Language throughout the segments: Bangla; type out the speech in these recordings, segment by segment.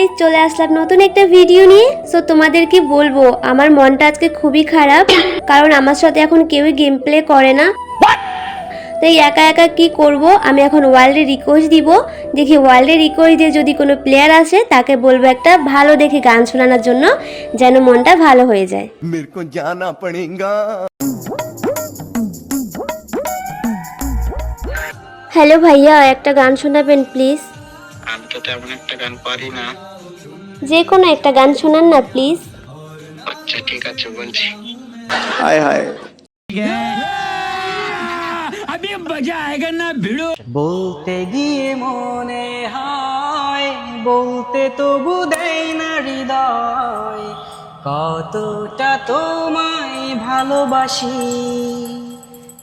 গাই চলে আসলাম নতুন একটা ভিডিও নিয়ে। সো তোমাদেরকে বলব আমার মনটা আজকে খুবই খারাপ কারণ আমার সাথে এখন কেউই গেম প্লে করে না। তাই একা একা কি করব আমি এখন ওয়ার্ল্ডে রিকোয়েস্ট দিব। দেখি ওয়ার্ল্ডে রিকোয়েস্ট দিয়ে যদি কোনো প্লেয়ার আসে তাকে বলব একটা ভালো দেখে গান শোনানোর জন্য যেন মনটা ভালো হয়ে যায়। জানা পড়েগা হ্যালো ভাইয়া একটা গান শোনাবেন প্লিজ আমি তো তেমন একটা গান পারি না। যে কোনো একটা গান শোনান না প্লিজ। আচ্ছা ঠিক আছে বলছি। বলতে গিয়ে মনে হয় বলতে তবু দেয় না হৃদয়। কতটা তোমায় ভালোবাসি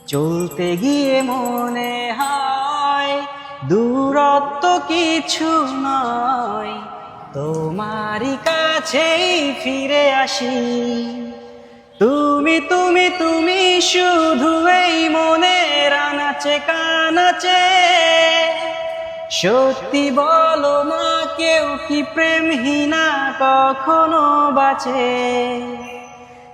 চলতে গিয়ে মনে হয় দু দূরত্ব কিছু নয়। তোমারই কাছেই ফিরে আসি। তুমি তুমি তুমি শুধু এই মনের আনাচে, কানাচে। সত্যি বলো না কেউ কি প্রেমহীনা কখনো বাঁচে?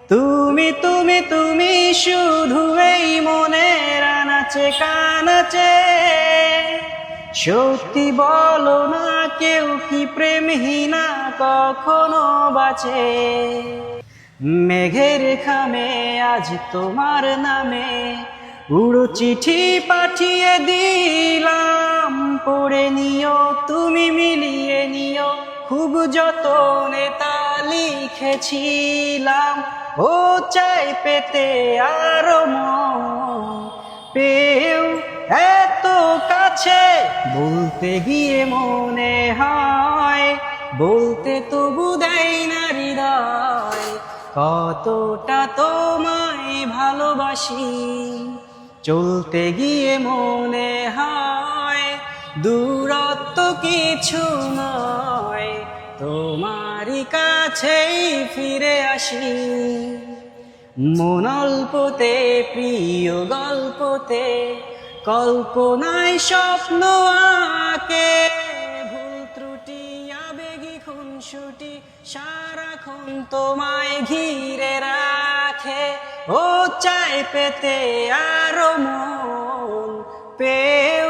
তুমি তুমি তুমি শুধু এই মনের আনাচে, কানাচে। সত্যি বলো না কেউ কি প্রেমহীনা কখনো বাঁচে? মেঘের খামে আজ তোমার নামে উড়ো চিঠি পাঠিয়ে দিলাম। পড়ে নিও, তুমি মিলিয়ে নিও, খুব যতনে তা লিখেছিলাম। ও চাই পেতে আরও মন বলতে গিয়ে মনে হয়, বলতে তবু দেয় না হৃদয়। কতটা তোমায় ভালোবাসি, চলতে গিয়ে মনে হয়, দূরত্ব কিছু নয়, তোমারই কাছেই ফিরে আসি। মন অল্পতে, প্রিয় গল্পতে কল্পনায় স্বপ্ন আঁকে। ভুল ত্রুটি, আবেগী খুনসুটি, সারাক্ষণ তোমায় ঘিরে রাখে। ও চাই পেতে আরও মন পেও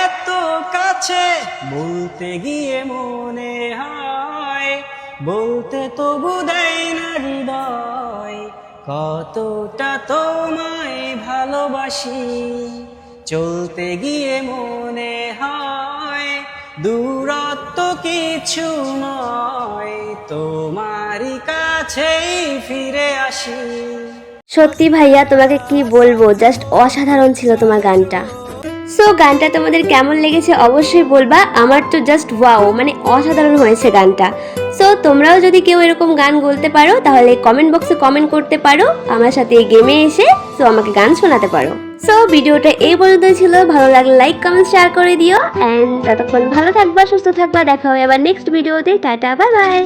এত কাছে। বলতে গিয়ে মনে হয়, বলতে তো দেয় না হৃদয়। কতটা তোমায় ভালোবাসি। চলতে গিয়ে মনে হয় দূরত্ব কিছু নয়, তোমারই কাছেই ফিরে আসি। সত্যি ভাইয়া, তোমাকে কি বলব? জাস্ট অসাধারণ ছিল তোমার গানটা। সো গানটা তোমাদের কেমন লেগেছে অবশ্যই বলবা। আমার তো জাস্ট ওয়াও মানে অসাধারণ হয়েছে গানটা। সো তোমরাও যদি কেউ এরকম গান বলতে পারো, তাহলে কমেন্ট বক্সে কমেন্ট করতে পারো। আমার সাথে এই গেমে এসে সো আমাকে গান শোনাতে পারো। সো ভিডিওটা এই পর্যন্তই ছিল। ভালো লাগলে লাইক কমেন্ট শেয়ার করে দিও। অ্যান্ড ততক্ষণ ভালো থাকবা, সুস্থ থাকবা। দেখা হবে আবার নেক্সট ভিডিওতে টাটা বাই বাই